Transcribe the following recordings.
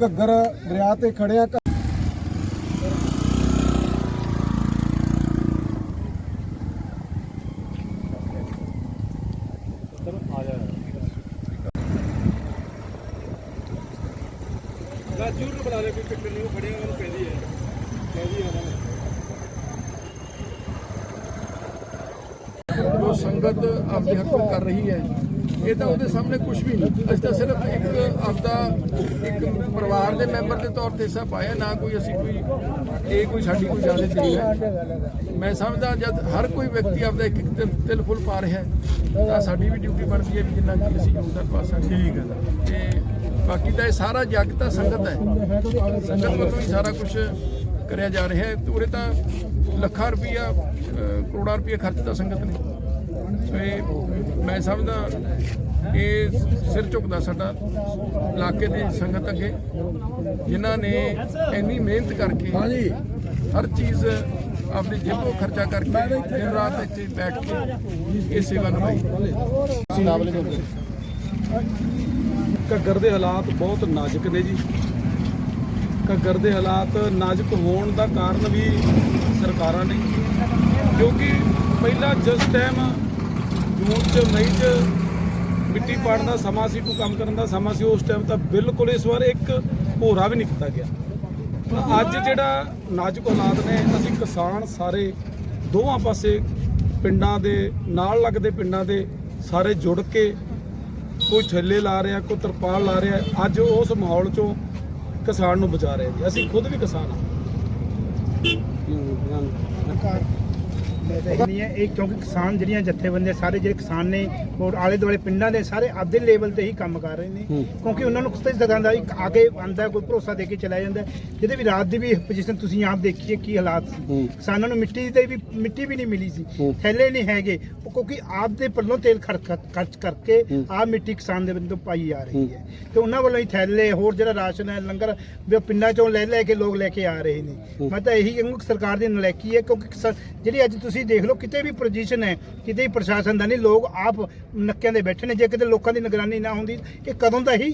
ਘੱਗਰ ਦਰਿਆ ਤੇ ਖੜਿਆ ਰਾਜੂ ਨੂੰ ਬੁਲਾ ਲੈ ਕੋਈ ਚੱਕਰ ਨਹੀਂ ਉਹ ਖੜੇ ਉਹਨਾਂ ਕਹਿੰਦੀ ਹੈ ਕਹਿੰਦੀ ਹੈ ਜੋ ਸੰਗਤ ਆਪਣੇ ਹੱਕੋਂ ਕਰ ਰਹੀ ਹੈ। ਇਹ ਤਾਂ ਉਹਦੇ ਸਾਹਮਣੇ ਕੁਝ ਵੀ ਨਹੀਂ। ਅਸੀਂ ਤਾਂ ਸਿਰਫ ਇੱਕ ਆਪਦਾ ਇੱਕ ਪਰਿਵਾਰ ਦੇ ਮੈਂਬਰ ਦੇ ਤੌਰ ਤੇ ਹਿੱਸਾ ਪਾਇਆ ਨਾ ਕੋਈ ਅਸੀਂ ਕੋਈ ਇਹ ਕੋਈ ਸਾਡੀ ਕੋਈ ਜ਼ਿਆਦਾ ਚੀਜ਼ ਹੈ ਮੈਂ ਸਮਝਦਾ ਜਦ ਹਰ ਕੋਈ ਵਿਅਕਤੀ ਆਪਦਾ ਇੱਕ ਇੱਕ ਤਿਲ- ਫੁੱਲ ਪਾ ਰਿਹਾ ਹੈ ਤਾਂ ਸਾਡੀ ਵੀ ਡਿਊਟੀ ਬਣਦੀ ਹੈ ਵੀ ਜਿੰਨਾ ਕਿ ਅਸੀਂ ਯੋਗਦਾਨ ਪਾ ਸਕਦੇ ਠੀਕ ਹੈ ਤੇ ਬਾਕੀ ਤਾਂ ਇਹ ਸਾਰਾ ਜੱਗ ਤਾਂ ਸੰਗਤ ਹੈ। ਸੰਗਤ ਵੱਲੋਂ ਹੀ ਸਾਰਾ ਕੁਝ ਕਰਿਆ ਜਾ ਰਿਹਾ ਹੈ। ਉਰੇ ਤਾਂ ਲੱਖਾਂ ਰੁਪਈਆ ਕਰੋੜਾਂ ਰੁਪਈਆ ਖਰਚ ਤਾਂ ਸੰਗਤ ਨੇ। ਇਹ ਮੈਂ ਸਮਝਦਾ ਇਹ ਸਿਰ ਝੁਕਦਾ ਸਾਡਾ ਇਲਾਕੇ ਦੀ ਸੰਗਤ ਅੱਗੇ ਜਿਨ੍ਹਾਂ ਨੇ ਇੰਨੀ ਮਿਹਨਤ ਕਰਕੇ ਹਾਂਜੀ। ਹਰ ਚੀਜ਼ ਆਪਣੀ ਜੇਬੋਂ ਖਰਚਾ ਕਰਕੇ ਦਿਨ ਰਾਤ ਇੱਥੇ ਬੈਠ ਕੇ ਇਹ ਸੇਵਾ ਨਿਭਾਈ। ਘੱਗਰ ਦੇ ਹਾਲਾਤ ਬਹੁਤ ਨਾਜ਼ੁਕ ਨੇ ਜੀ। ਘੱਗਰ ਦੇ ਹਾਲਾਤ ਨਾਜ਼ੁਕ ਹੋਣ ਦਾ ਕਾਰਨ ਵੀ ਸਰਕਾਰਾਂ ਨੇ ਕਿਉਂਕਿ ਪਹਿਲਾਂ ਜਿਸ ਟਾਈਮ ਜੂਨ ਚ, ਮਈ ਚ ਮਿੱਟੀ ਪਾੜਨ ਦਾ ਸਮਾਂ ਸੀ, ਕੋਈ ਕੰਮ ਕਰਨ ਦਾ ਸਮਾਂ ਸੀ, ਉਸ ਟਾਈਮ ਤਾਂ ਬਿਲਕੁਲ ਇਸ ਵਾਰ ਇੱਕ ਭੋਰਾ ਵੀ ਨਹੀਂ ਕੀਤਾ ਗਿਆ। ਅੱਜ ਜਿਹੜਾ ਨਾਜ਼ੁਕ ਹਾਲਾਤ ਨੇ, ਅਸੀਂ ਕਿਸਾਨ ਸਾਰੇ ਦੋਵਾਂ ਪਾਸੇ ਪਿੰਡਾਂ ਦੇ, ਨਾਲ ਲੱਗਦੇ ਪਿੰਡਾਂ ਦੇ ਸਾਰੇ ਜੁੜ ਕੇ ਕੋਈ ਥੱਲੇ ਲਾ ਰਿਹਾ, ਕੋਈ ਤਰਪਾਲ ਲਾ ਰਿਹਾ, ਅੱਜ ਉਸ ਮਾਹੌਲ ਚੋਂ ਕਿਸਾਨ ਨੂੰ ਬਚਾ ਰਹੇ ਜੀ ਅਸੀਂ ਖੁਦ ਵੀ ਕਿਸਾਨ ਹਾਂ। ਨਹੀਂ ਹੈ ਇਹ ਕਿਉਂਕਿ ਕਿਸਾਨ ਜਿਹੜੀਆਂ ਜਥੇਬੰਦੀਆਂ ਸਾਰੇ ਜਿਹੜੇ ਕਿਸਾਨ ਨੇ ਔਰ ਆਲੇ ਦੁਆਲੇ ਪਿੰਡਾਂ ਦੇ ਸਾਰੇ ਆਪਦੇ ਲੈਵਲ ਤੇ ਹੀ ਕੰਮ ਕਰ ਰਹੇ ਨੇ। ਕਿਉਂਕਿ ਉਹਨਾਂ ਨੂੰ ਕਿਸੇ ਤਰ੍ਹਾਂ ਦਾ ਇੱਕ ਆਗੇ ਆਂਦਾ ਕੋਈ ਭਰੋਸਾ ਦੇ ਕੇ ਚਲਾ ਜਾਂਦਾ। ਜਿਹਦੇ ਵੀ ਰਾਤ ਦੀ ਵੀ ਪੋਜੀਸ਼ਨ ਤੁਸੀਂ ਆਪ ਦੇਖੀਏ ਕੀ ਹਾਲਾਤ ਸੀ। ਕਿਸਾਨਾਂ ਨੂੰ ਮਿੱਟੀ ਤੇ ਵੀ ਮਿੱਟੀ ਵੀ ਨਹੀਂ ਮਿਲੀ ਸੀ। ਥੈਲੇ ਨਹੀਂ ਹੈਗੇ। ਕਿਉਂਕਿ ਆਪ ਦੇ ਪੱਲੋਂ ਤੇਲ ਖਰਚ ਕਰਕੇ ਆਹ ਮਿੱਟੀ ਕਿਸਾਨ ਦੇ ਬੰਦੋਂ ਪਾਈ ਜਾ ਰਹੀ ਹੈ। ਤੇ ਉਹਨਾਂ ਵੱਲੋਂ ਹੀ ਥੈਲੇ ਹੋਰ ਜਿਹੜਾ ਰਾਸ਼ਨ ਹੈ ਲੰਗਰ ਪਿੰਡਾਂ ਚੋਂ ਲੈ ਲੈ ਕੇ ਲੋਕ ਲੈ ਕੇ ਆ ਰਹੇ ਨੇ। ਮੈਂ ਤਾਂ ਇਹੀ ਕਹੂੰਗਾ ਸਰਕਾਰ ਦੀ ਨਲਾਇਕੀ ਹੈ ਕਿਉਂਕਿ ਜਿਹੜੀ ਅੱਜ ਤੁਸੀਂ ਦੇਖ ਲਓ ਕਿਤੇ ਵੀ ਪੋਜੀਸ਼ਨ ਹੈ ਕਿਤੇ ਵੀ ਪ੍ਰਸ਼ਾਸਨ ਦਾ ਨਹੀਂ ਲੋਕ ਆਪ ਨੱਕਿਆਂ ਦੇ ਬੈਠੇ ਨੇ। ਜੇ ਕਿਤੇ ਲੋਕਾਂ ਦੀ ਨਿਗਰਾਨੀ ਨਾ ਹੁੰਦੀ ਇਹ ਕਦੋਂ ਦਾ ਹੀ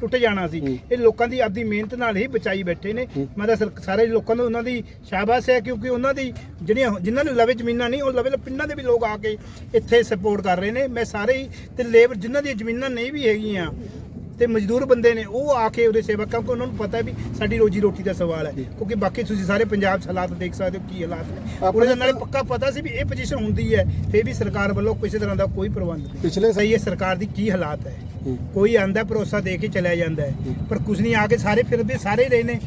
ਟੁੱਟ ਜਾਣਾ ਸੀ। ਇਹ ਲੋਕਾਂ ਦੀ ਆਪਦੀ ਮਿਹਨਤ ਨਾਲ ਹੀ ਬਚਾਈ ਬੈਠੇ ਨੇ। ਮੈਂ ਤਾਂ ਸਰ- ਲੋਕਾਂ ਨੂੰ ਉਹਨਾਂ ਦੀ ਸ਼ਾਬਾਸ਼ ਹੈ ਕਿਉਂਕਿ ਉਹਨਾਂ ਦੀ ਜਿਹੜੀਆਂ ਜਿਨ੍ਹਾਂ ਨੂੰ ਲਵੇ ਜ਼ਮੀਨਾਂ ਨਹੀਂ ਉਹ ਲਵੇ ਪਿੰਡਾਂ ਦੇ ਵੀ ਲੋਕ ਆ ਕੇ ਇੱਥੇ ਸਪੋਰਟ ਕਰ ਰਹੇ ਨੇ। ਮੈਂ ਸਾਰੇ ਹੀ ਤੇ ਲੇਬਰ ਜਿਨ੍ਹਾਂ ਦੀਆਂ ਜ਼ਮੀਨਾਂ ਨਹੀਂ ਵੀ ਹੈਗੀਆਂ ਤੇ ਮਜ਼ਦੂਰ ਬੰਦੇ ਨੇ ਉਹ ਆ ਕੇ ਉਹਦੇ ਸੇਵਾ ਕਿਉਂਕਿ ਉਹਨਾਂ ਨੂੰ ਪਤਾ ਵੀ ਸਾਡੀ ਰੋਜੀ ਰੋਟੀ ਦਾ ਸਵਾਲ ਹੈ। ਕਿਉਂਕਿ ਬਾਕੀ ਤੁਸੀਂ ਸਾਰੇ ਪੰਜਾਬ 'ਚ ਹਾਲਾਤ ਦੇਖ ਸਕਦੇ ਹੋ ਕੀ ਹਾਲਾਤ ਨੇ। ਉਹਨਾਂ ਦੇ ਨਾਲੇ ਪੱਕਾ ਪਤਾ ਸੀ ਵੀ ਇਹ ਪੋਜੀਸ਼ਨ ਹੁੰਦੀ ਹੈ ਫੇਰ ਵੀ ਸਰਕਾਰ ਵੱਲੋਂ ਕਿਸੇ ਤਰ੍ਹਾਂ ਦਾ ਕੋਈ ਪ੍ਰਬੰਧ ਨਹੀਂ। ਪਿਛਲੇ ਸਹੀ ਹੈ ਸਰਕਾਰ ਦੀ ਕੀ ਹਾਲਾਤ ਹੈ। ਕੋਈ ਆਂਦਾ ਭਰੋਸਾ ਦੇ ਕੇ ਚਲਿਆ ਜਾਂਦਾ ਹੈ ਪਰ ਕੁਝ ਨਹੀਂ ਆ ਕੇ ਸਾਰੇ ਫਿਰਦੇ ਸਾਰੇ ਰਹੇ ਨੇ।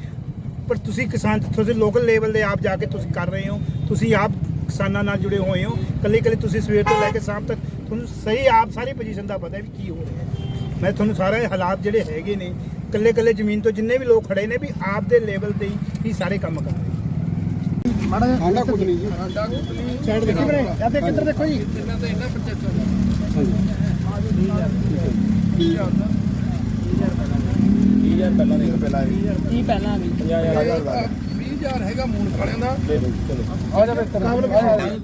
ਪਰ ਤੁਸੀਂ ਕਿਸਾਨ ਤੁਸੀਂ ਲੋਕਲ ਲੈਵਲ ਦੇ ਆਪ ਜਾ ਕੇ ਤੁਸੀਂ ਕਰ ਰਹੇ ਹੋ ਤੁਸੀਂ ਆਪ ਕਿਸਾਨਾਂ ਨਾਲ ਜੁੜੇ ਹੋਏ ਹੋ। ਕੱਲੇ ਕੱਲੇ ਤੁਸੀਂ ਸਵੇਰ ਤੋਂ ਲੈ ਕੇ ਸ਼ਾਮ ਤੱਕ ਤੁਹਾਨੂੰ ਸਹੀ ਆਪ ਸਾਰੀ ਪੋਜੀਸ਼ਨ ਦਾ ਪਤਾ ਹੈ ਵੀ ਕੀ ਹੋ ਰਿਹਾ ਹੈ। ਮੈਂ ਤੁਹਾਨੂੰ ਸਾਰੇ ਹਾਲਾਤ ਜਿਹੜੇ ਹੈਗੇ ਨੇ ਕੱਲੇ ਕੱਲੇ ਜ਼ਮੀਨ ਤੋਂ ਜਿੰਨੇ ਵੀ ਲੋਕ ਖੜੇ ਨੇ ਵੀ ਆਪ ਦੇ ਲੈਵਲ ਤੇ ਹੀ ਸਾਰੇ ਕੰਮ ਕਰ ਰਹੇ ਠੰਡਾ ਕੁਝ ਨਹੀਂ ਜੀ। ਸਾਡਾ ਸਾਈਡ ਦੇਖੀ ਵੀਰੇ ਆ ਤੇ ਕਿੱਧਰ ਦੇਖੋ ਜੀ। ਇਹਨਾਂ ਦਾ ਇਹਨਾਂ ਪੰਚਾਇਤਾਂ ਦਾ ਕੀ ਪਹਿਲਾਂ ਵੀ 20000 ਹੈਗਾ ਮੂਨ ਕਾਲਿਆਂ ਦਾ। ਆ ਜਾ ਬੇਤਰ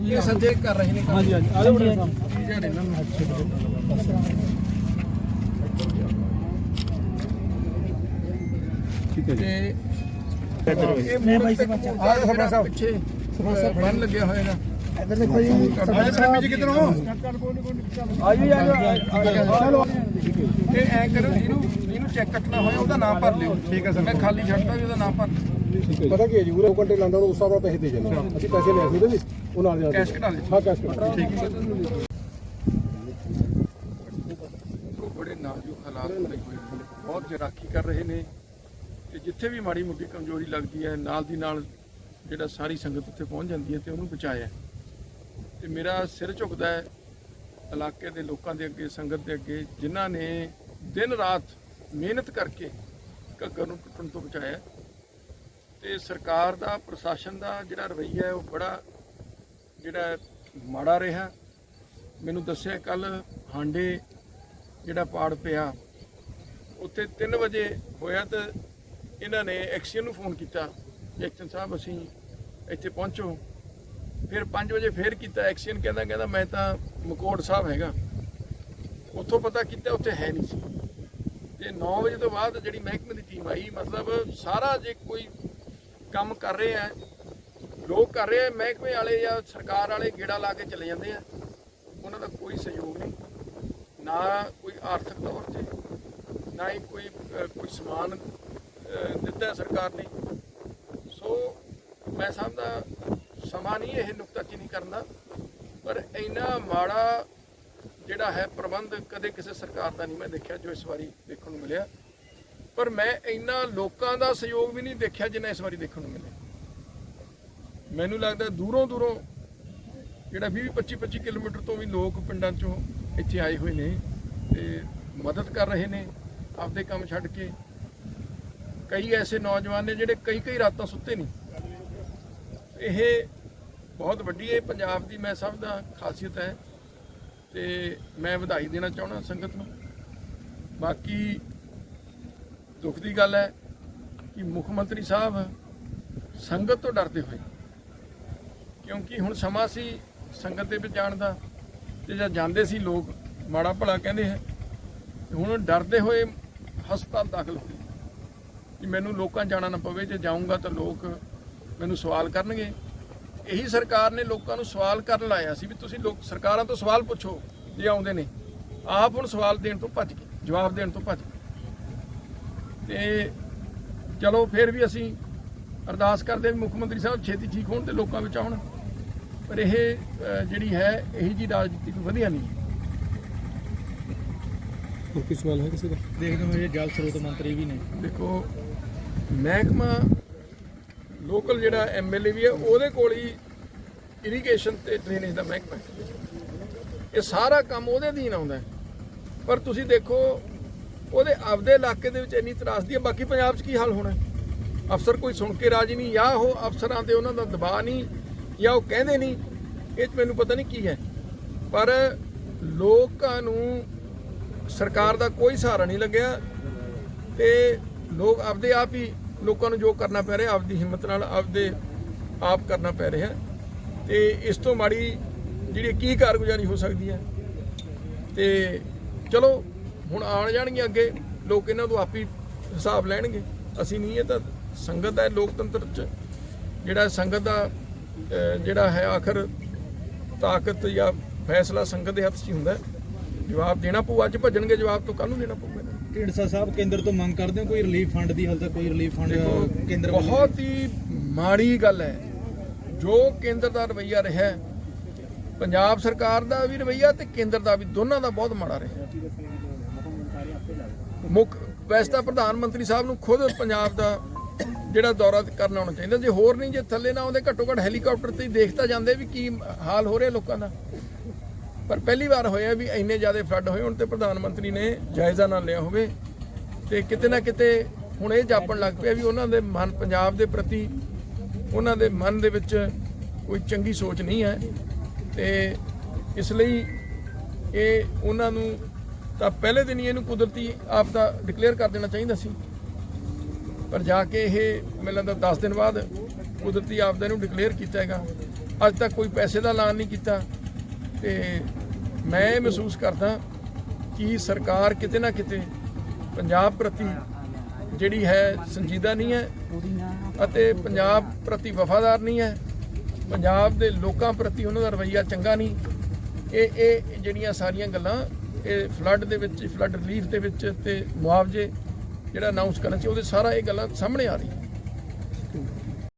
ਇਹ ਸੰਜੇ ਕਰ ਰਹੇ ਨੇ ਹਾਂਜੀ ਹਾਂਜੀ। ਆ ਜਾਓ ਇਹਨਾਂ ਨੂੰ। ਠੀਕ ਹੈ ਜੀ ਤੇ ਇਹ ਮੈਂ ਬਾਈ ਸੇ ਬੱਚਾ ਆ ਜਾ ਸਰਪੰਚ ਸਾਹਿਬ। ਪਿੱਛੇ ਬੰਨ ਲੱਗਿਆ ਹੋਏਗਾ ਇੱਧਰ ਦੇਖੋ ਜੀ ਸਰਪੰਚ ਸਾਹਿਬ ਜੀ ਕਿੱਧਰ? ਹੋ ਆ ਜੀ ਆ ਚਲੋ। ਇਹ ਐ ਕਰੋ ਜਿਹਨੂੰ ਜਿਹਨੂੰ ਚੈੱਕ ਕੱਟਣਾ ਹੋਇਆ ਉਹਦਾ ਨਾਮ ਭਰ ਲਿਓ। ਠੀਕ ਹੈ ਸਰ। ਮੈਂ ਖਾਲੀ ਛੱਡਦਾ ਵੀ ਉਹਦਾ ਨਾਮ ਭਰ ਪਤਾ ਕੀ ਹੈ ਜੀ 2 ਘੰਟੇ ਉਹ ਉਸ ਹਿਸਾਬ ਨਾਲ ਪੈਸੇ ਦੇ ਜਾਂਦੇ। ਅਸੀਂ ਪੈਸੇ ਲੈ ਸਕਦੇ ਜੀ ਉਹ ਨਾਲ ਜਾਂਦੇ ਕੈਸ਼ ਕਢਾ ਲਿਓ। ਹਾਂ ਕੈਸ਼ ਕਢਾ ਠੀਕ ਹੈ। ਬੜੇ ਨਾਜ਼ੁਕ ਹਾਲਾਤ ਬਣੇ ਨੇ। ਬਹੁਤ ਜਰਾਖੀ ਕਰ ਰਹੇ ਨੇ। ਤੇ ਜਿੱਥੇ ਵੀ ਮਾੜੀ ਮੋਟੀ ਕਮਜ਼ੋਰੀ ਲੱਗਦੀ ਹੈ, ਨਾਲ ਦੀ ਨਾਲ ਜਿਹੜਾ ਸਾਰੀ ਸੰਗਤ ਉੱਥੇ ਪਹੁੰਚ ਜਾਂਦੀ ਹੈ ਤੇ ਉਹਨੂੰ ਬਚਾਇਆ ਤੇ ਮੇਰਾ ਸਿਰ ਝੁਕਦਾ ਹੈ ਇਲਾਕੇ ਦੇ ਲੋਕਾਂ ਦੇ ਅੱਗੇ, ਸੰਗਤ ਦੇ ਅੱਗੇ, ਜਿਨ੍ਹਾਂ ਨੇ ਦਿਨ ਰਾਤ ਮਿਹਨਤ ਕਰਕੇ ਘੱਗਰ ਨੂੰ ਟੁੱਟਣ ਤੋਂ ਬਚਾਇਆ ਤੇ ਸਰਕਾਰ ਦਾ, ਪ੍ਰਸ਼ਾਸਨ ਦਾ ਜਿਹੜਾ ਰਵੱਈਆ ਹੈ, ਉਹ ਬੜਾ ਜਿਹੜਾ ਮਾੜਾ ਰਿਹਾ। ਮੈਨੂੰ ਦੱਸਿਆ ਕੱਲ ਹਾਂਡੇ ਜਿਹੜਾ ਪਾੜ ਪਿਆ, ਉੱਥੇ 3 ਵਜੇ ਹੋਇਆ ਤਾਂ ਇਹਨਾਂ ਨੇ ਐਕਸੀਅਨ ਨੂੰ ਫੋਨ ਕੀਤਾ ਐਕਸ਼ਨ ਸਾਹਿਬ ਅਸੀਂ ਇੱਥੇ ਪਹੁੰਚੋ। ਫਿਰ 5 ਵਜੇ ਫੇਰ ਕੀਤਾ, ਐਕਸੀਅਨ ਕਹਿੰਦਾ ਕਹਿੰਦਾ ਮੈਂ ਤਾਂ ਮਕੋੜ ਸਾਹਿਬ ਹੈਗਾ। ਉੱਥੋਂ ਪਤਾ ਕੀਤਾ ਉੱਥੇ ਹੈ ਨਹੀਂ ਸੀ। ਤੇ 9 ਵਜੇ ਤੋਂ ਬਾਅਦ ਜਿਹੜੀ ਮਹਿਕਮੇ ਦੀ ਟੀਮ ਆਈ, ਮਤਲਬ ਸਾਰਾ ਜੇ ਕੋਈ ਕੰਮ ਕਰ ਰਹੇ ਆ, ਲੋਕ ਕਰ ਰਹੇ ਆ, ਮਹਿਕਮੇ ਵਾਲੇ ਜਾਂ ਸਰਕਾਰ ਵਾਲੇ ਗੇੜਾ ਲਾ ਕੇ ਚਲੇ ਜਾਂਦੇ ਆ, ਉਹਨਾਂ ਦਾ ਕੋਈ ਸਹਿਯੋਗ ਨਹੀਂ। ਨਾ ਕੋਈ ਆਰਥਿਕ ਤੌਰ ਤੇ, ਨਾ ਹੀ ਕੋਈ ਕੋਈ ਸਮਾਨ ਦਿੱਤਾ ਸਰਕਾਰ ਨੇ। ਸੋ ਮੈਂ ਸਮਝਦਾ, ਸਮਾਂ ਨਹੀਂ ਇਹ ਨੁਕਤਾਚੀਨੀ ਕਰਨ ਦਾ, ਪਰ ਇੰਨਾ ਮਾੜਾ ਜਿਹੜਾ ਹੈ ਪ੍ਰਬੰਧ ਕਦੇ ਕਿਸੇ ਸਰਕਾਰ ਦਾ ਨਹੀਂ ਮੈਂ ਦੇਖਿਆ, ਜੋ ਇਸ ਵਾਰੀ ਦੇਖਣ ਨੂੰ ਮਿਲਿਆ। ਪਰ ਮੈਂ ਇੰਨਾ ਲੋਕਾਂ ਦਾ ਸਹਿਯੋਗ ਵੀ ਨਹੀਂ ਦੇਖਿਆ ਜਿੰਨਾ ਇਸ ਵਾਰੀ ਦੇਖਣ ਨੂੰ ਮਿਲਿਆ। ਮੈਨੂੰ ਲੱਗਦਾ ਦੂਰੋਂ ਦੂਰੋਂ ਜਿਹੜਾ 20 25 25 ਕਿਲੋਮੀਟਰ ਤੋਂ ਵੀ ਲੋਕ ਪਿੰਡਾਂ ਚੋਂ ਇੱਥੇ ਆਏ ਹੋਏ ਨੇ ਤੇ ਮਦਦ ਕਰ ਰਹੇ ਨੇ, ਆਪਦੇ ਕੰਮ ਛੱਡ ਕੇ। ਕਈ ਐਸੇ ਨੌਜਵਾਨ ਨੇ ਜਿਹੜੇ ਕਈ ਕਈ ਰਾਤਾਂ ਸੁੱਤੇ ਨਹੀਂ। ਇਹ ਬਹੁਤ ਵੱਡੀ ਹੈ ਪੰਜਾਬ ਦੀ ਮੈਂ ਸਭ ਦਾ ਖਾਸੀਅਤ ਹੈ ਤੇ ਮੈਂ ਵਧਾਈ ਦੇਣਾ ਚਾਹਣਾ ਸੰਗਤ ਨੂੰ। ਬਾਕੀ ਦੁੱਖ ਦੀ ਗੱਲ ਹੈ ਕਿ ਮੁੱਖ ਮੰਤਰੀ ਸਾਹਿਬ ਸੰਗਤ ਤੋਂ ਡਰਦੇ ਹੋਏ, ਕਿਉਂਕਿ ਹੁਣ ਸਮਾਂ ਸੀ ਸੰਗਤ ਦੇ ਵਿੱਚ ਜਾਣ ਦਾ ਤੇ ਜਦ ਜਾਂਦੇ ਸੀ ਲੋਕ, ਮਾੜਾ ਭਲਾ ਕਹਿੰਦੇ ਹੈ ਹੁਣ ਡਰਦੇ ਹੋਏ ਹਸਪਤਾਲ ਦਾਖਲ ਹੋਏ ਕਿ ਮੈਨੂੰ ਲੋਕਾਂ ਜਾਣਾ ਨਾ ਪਵੇ, ਜੇ ਜਾਊਂਗਾ ਤਾਂ ਲੋਕ ਮੈਨੂੰ ਸਵਾਲ ਕਰਨਗੇ। ਇਹੀ ਸਰਕਾਰ ਨੇ ਲੋਕਾਂ ਨੂੰ ਸਵਾਲ ਕਰਨ ਲਾਇਆ ਸੀ ਵੀ ਤੁਸੀਂ ਲੋਕ, ਸਰਕਾਰਾਂ ਤੋਂ ਸਵਾਲ ਪੁੱਛੋ, ਜੇ ਆਉਂਦੇ ਨੇ। ਆਪ ਹੁਣ ਸਵਾਲ ਦੇਣ ਤੋਂ ਭੱਜ ਗਏ, ਜਵਾਬ ਦੇਣ ਤੋਂ ਭੱਜ ਗਏ। ਤੇ ਚਲੋ ਫਿਰ ਵੀ ਅਸੀਂ ਅਰਦਾਸ ਕਰਦੇ ਵੀ ਮੁੱਖ ਮੰਤਰੀ ਸਾਹਿਬ ਛੇਤੀ ਠੀਕ ਹੋਣ ਤੇ ਲੋਕਾਂ ਵਿੱਚ ਆਉਣ। ਪਰ ਇਹ ਜਿਹੜੀ ਹੈ, ਇਹੀ ਜੀ ਰਾਜਨੀਤੀ ਕੋਈ ਵਧੀਆ ਨਹੀਂ। ਹੋਰ ਕੋਈ ਸਵਾਲ ਹੈ ਕਿਸੇ ਦਾ ਦੇਖਦੇ ਹੋ ਇਹ ਜਲ ਸਰੋਤ ਮੰਤਰੀ ਵੀ ਨੇ ਦੇਖੋ ਮਹਿਕਮਾ ਲੋਕਲ ਜਿਹੜਾ ਐਮਐਲਏ ਵੀ ਹੈ ਉਹਦੇ ਕੋਲ ਹੀ ਇਰੀਗੇਸ਼ਨ ਤੇ ਡਰੇਨੇਜ ਦਾ ਮਹਿਕਮਾ ਹੈ ਇਹ ਸਾਰਾ ਕੰਮ ਉਹਦੇ ਅਧੀਨ ਆਉਂਦਾ। ਪਰ ਤੁਸੀਂ ਦੇਖੋ ਉਹਦੇ ਆਪਦੇ ਇਲਾਕੇ ਦੇ ਵਿੱਚ ਇੰਨੀ ਤਰਾਸਦੀ ਹੈ ਬਾਕੀ ਪੰਜਾਬ 'ਚ ਕੀ ਹਾਲ ਹੋਣਾ ਹੈ? ਅਫਸਰ ਕੋਈ ਸੁਣ ਕੇ ਰਾਜੀ ਨਹੀਂ ਜਾਂ ਉਹ ਅਫਸਰਾਂ ਤੇ ਉਹਨਾਂ ਦਾ ਦਬਾਅ ਨਹੀਂ ਜਾਂ ਉਹ ਕਹਿੰਦੇ ਨਹੀਂ ਇਹ 'ਚ ਮੈਨੂੰ ਪਤਾ ਨਹੀਂ ਕੀ ਹੈ ਪਰ ਲੋਕਾਂ ਨੂੰ ਸਰਕਾਰ ਦਾ ਕੋਈ ਸਹਾਰਾ ਨਹੀਂ ਲੱਗਿਆ ਤੇ ਲੋਕ ਆਪਦੇ ਆਪ ਹੀ ਲੋਕਾਂ ਨੂੰ ਜੋ ਕਰਨਾ ਪੈ ਰਿਹਾ, ਆਪਦੀ ਹਿੰਮਤ ਨਾਲ ਆਪਦੇ ਆਪ ਕਰਨਾ ਪੈ ਰਿਹਾ। ਤੇ ਇਸ ਤੋਂ ਮਾੜੀ ਜਿਹੜੀ ਕੀ ਕਾਰਗੁਜ਼ਾਰੀ ਹੋ ਸਕਦੀ ਹੈ? ਤੇ ਚਲੋ, ਹੁਣ ਆਉਣ ਜਾਣਗੇ ਅੱਗੇ, ਲੋਕ ਇਹਨਾਂ ਤੋਂ ਆਪ ਹੀ ਹਿਸਾਬ ਲੈਣਗੇ। ਅਸੀਂ ਨਹੀਂ, ਇਹ ਤਾਂ ਸੰਗਤ ਦਾ ਲੋਕਤੰਤਰ ਚ ਜਿਹੜਾ ਸੰਗਤ ਦਾ ਜਿਹੜਾ ਹੈ ਆਖਰ ਤਾਕਤ ਜਾਂ ਫੈਸਲਾ ਸੰਗਤ ਦੇ ਹੱਥ 'ਚ ਹੀ ਹੁੰਦਾ ਹੈ। ਜਵਾਬ ਦੇਣਾ ਪਊ ਅੱਜ ਭੱਜਣਗੇ ਜਵਾਬ ਤੋਂ ਕੱਲ ਨੂੰ ਦੇਣਾ ਪਊਗਾ। ਢੀਂਡਸਾ ਸਾਹਿਬ ਕੇਂਦਰ ਤੋਂ ਮੰਗ ਕਰਦੇ ਹੋ ਕੋਈ ਰਿਲੀਫ ਫੰਡ ਦੀ ਹਾਲ ਤੱਕ ਕੋਈ ਰਿਲੀਫ ਫੰਡ ਕੇਂਦਰ ਬਹੁਤ ਹੀ ਮਾੜੀ ਗੱਲ ਹੈ। ਜੋ ਕੇਂਦਰ ਦਾ ਰਵਈਆ ਰਿਹਾ ਪੰਜਾਬ ਸਰਕਾਰ ਦਾ ਵੀ ਰਵਈਆ ਤੇ ਕੇਂਦਰ ਦਾ ਵੀ ਦੋਨਾਂ ਦਾ ਬਹੁਤ ਮਾੜਾ ਰਿਹਾ। ਮੁੱਖ ਵੈਸੇ ਤਾਂ ਪ੍ਰਧਾਨ ਮੰਤਰੀ ਸਾਹਿਬ ਨੂੰ ਖੁਦ ਪੰਜਾਬ ਦਾ ਜਿਹੜਾ ਦੌਰਾ ਕਰਨਾ ਆਉਣਾ ਚਾਹੀਦਾ। ਜੇ ਹੋਰ ਨਹੀਂ ਜੇ ਥੱਲੇ ਨਾ ਆਉਂਦੇ ਘੱਟੋ ਘੱਟ ਹੈਲੀਕਾਪਟਰ ਤੇ ਦੇਖਤਾ ਜਾਂਦੇ ਵੀ ਕੀ ਹਾਲ ਹੋ ਰਿਹਾ ਲੋਕਾਂ ਦਾ। ਪਰ ਪਹਿਲੀ ਵਾਰ ਹੋਇਆ ਵੀ ਇੰਨੇ ਜ਼ਿਆਦਾ ਫਲੱਡ ਹੋਏ, ਹੁਣ ਤੇ ਪ੍ਰਧਾਨ ਮੰਤਰੀ ਨੇ ਜਾਇਜ਼ਾ ਨਾ ਲਿਆ ਹੋਵੇ। ਤੇ ਕਿਤੇ ਨਾ ਕਿਤੇ ਹੁਣ ਇਹ ਜਾਪਣ ਲੱਗ ਪਿਆ ਵੀ ਉਹਨਾਂ ਦੇ ਮਨ, ਪੰਜਾਬ ਦੇ ਪ੍ਰਤੀ ਉਹਨਾਂ ਦੇ ਮਨ ਦੇ ਵਿੱਚ ਕੋਈ ਚੰਗੀ ਸੋਚ ਨਹੀਂ ਹੈ। ਤੇ ਇਸ ਲਈ ਇਹ ਉਹਨਾਂ ਨੂੰ ਤਾਂ ਪਹਿਲੇ ਦਿਨ ਹੀ ਇਹਨੂੰ ਕੁਦਰਤੀ ਆਪਦਾ ਡਿਕਲੇਅਰ ਕਰ ਦੇਣਾ ਚਾਹੀਦਾ ਸੀ। ਪਰ ਜਾ ਕੇ ਇਹ ਮੈਨੂੰ ਲੱਗਦਾ 10 ਦਿਨ ਬਾਅਦ ਕੁਦਰਤੀ ਆਪਦਾ ਇਹਨੂੰ ਡਿਕਲੇਅਰ ਕੀਤਾ ਹੈਗਾ। ਅੱਜ ਤੱਕ ਕੋਈ ਪੈਸੇ ਦਾ ਐਲਾਨ ਨਹੀਂ ਕੀਤਾ। ਤੇ ਮੈਂ ਇਹ ਮਹਿਸੂਸ ਕਰਦਾ ਕਿ ਸਰਕਾਰ ਕਿਤੇ ਨਾ ਕਿਤੇ ਪੰਜਾਬ ਪ੍ਰਤੀ ਜਿਹੜੀ ਹੈ ਸੰਜੀਦਾ ਨਹੀਂ ਹੈ ਅਤੇ ਪੰਜਾਬ ਪ੍ਰਤੀ ਵਫਾਦਾਰ ਨਹੀਂ ਹੈ। ਪੰਜਾਬ ਦੇ ਲੋਕਾਂ ਪ੍ਰਤੀ ਉਹਨਾਂ ਦਾ ਰਵੱਈਆ ਚੰਗਾ ਨਹੀਂ। ਇਹ ਇਹ ਜਿਹੜੀਆਂ ਸਾਰੀਆਂ ਗੱਲਾਂ, ਇਹ ਫਲੱਡ ਦੇ ਵਿੱਚ ਫਲੱਡ ਰਿਲੀਫ ਦੇ ਵਿੱਚ ਤੇ ਮੁਆਵਜ਼ੇ ਜਿਹੜਾ ਅਨਾਉਂਸ ਕਰਨਾ ਸੀ ਉਹਦੇ ਸਾਰਾ ਇਹ ਗੱਲਾਂ ਸਾਹਮਣੇ ਆ ਰਹੀ